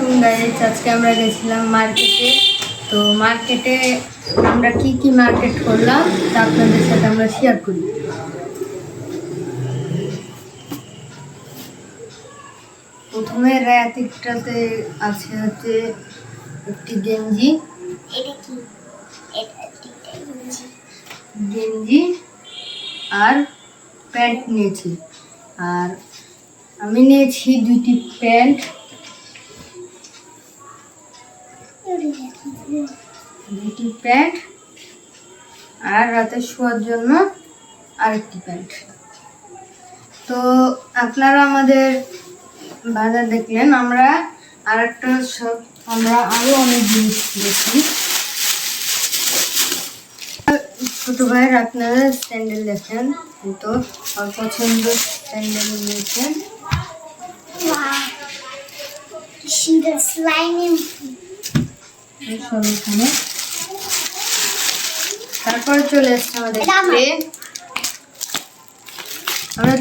আলাইকুম গাইজ আজকে আমরা গেছিলাম মার্কেটে তো মার্কেটে আমরা কি কি মার্কেট করলাম তা আপনাদের সাথে আমরা শেয়ার করি। প্রথমে র্যাতিকটাতে আছে হচ্ছে একটি গেঞ্জি। গেঞ্জি। আর প্যান্ট নিয়েছি। আর আমি নিয়েছি দুটি প্যান্ট। দুটি প্যান্ট আর রাতে শোয়ার জন্য আরেকটি প্যান্ট। তো আপনারা আমাদের বাজার দেখলেন আমরা আরেকটা সব আমরা আরও অনেক জিনিস কিনেছি ছোট ভাইয়ের আপনারা স্যান্ডেল দেখেন তো পছন্দ স্যান্ডেল নিয়েছেন. See the slime তারপরে চলে এসছে আমাদের আমার।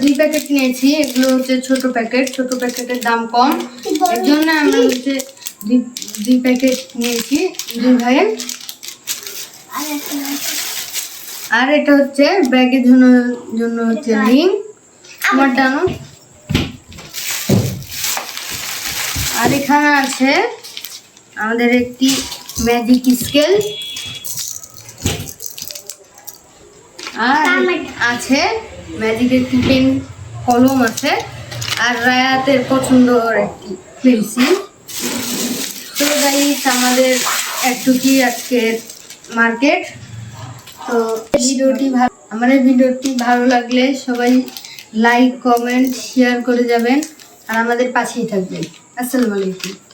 দুই প্যাকেট নিয়েছি। এগুলো হচ্ছে ছোট প্যাকেট। ছোট প্যাকেটের দাম কম। এর জন্য আমরা হচ্ছে দুই দুই প্যাকেট নিয়েছি। দুই ভাইয়ের। আর এটা হচ্ছে ব্যাগের জন্য জন্য হচ্ছে রিং। আমার ডানো। আর এখানে আছে আমাদের একটি ম্যাজিক স্কেল। আর আছে ম্যাজিক একটি পেন কলম আছে। আর রায়াতের পছন্দর একটি পেন্সিল তো গাইস আমাদের একটু কি আজকের মার্কেট তো ভিডিওটি ভালো আমার ভিডিওটি ভালো লাগলে সবাই লাইক কমেন্ট শেয়ার করে যাবেন। আর আমাদের পাশেই থাকবেন। আসসালামু আলাইকুম।